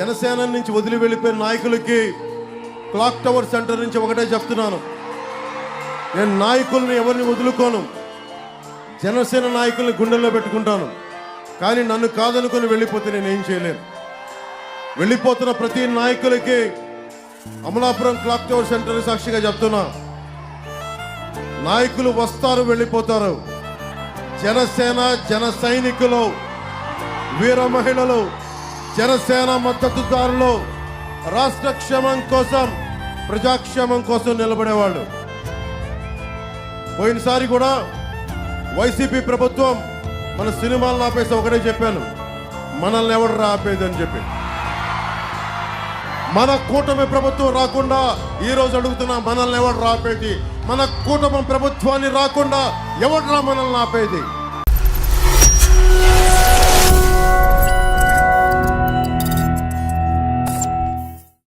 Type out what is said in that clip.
జనసేన నుంచి వదిలి వెళ్ళిపోయిన నాయకులకి క్లాక్ టవర్ సెంటర్ నుంచి ఒకటే చెప్తున్నాను. నేను నాయకుల్ని ఎవరిని వదులుకోను. జనసేన నాయకుల్ని గుండెల్లో పెట్టుకుంటాను. కానీ నన్ను కాదనుకొని వెళ్ళిపోతే నేనేం చేయలేను. వెళ్ళిపోతున్న ప్రతి నాయకులకి అమలాపురం క్లాక్ టవర్ సెంటర్ సాక్షిగా చెప్తున్నా. నాయకులు వస్తారు వెళ్ళిపోతారు. జనసేన జన సైనికులు వీర మహిళలు జనసేన మద్దతుదారులు రాష్ట్ర క్షేమం కోసం ప్రజాక్షేమం కోసం నిలబడేవాళ్ళు. పోయినసారి కూడా వైసీపీ ప్రభుత్వం మన సినిమాలను ఆపేసి ఒకటే చెప్పాను. మనల్ని ఎవడు ఆపేది అని చెప్పి. మన కూటమి ప్రభుత్వం రాకుండా ఈ రోజు అడుగుతున్నా మనల్ని ఎవడు రాపేది మన కూటమి ప్రభుత్వాన్ని రాకుండా ఎవడ్రా మనల్ని ఆపేది?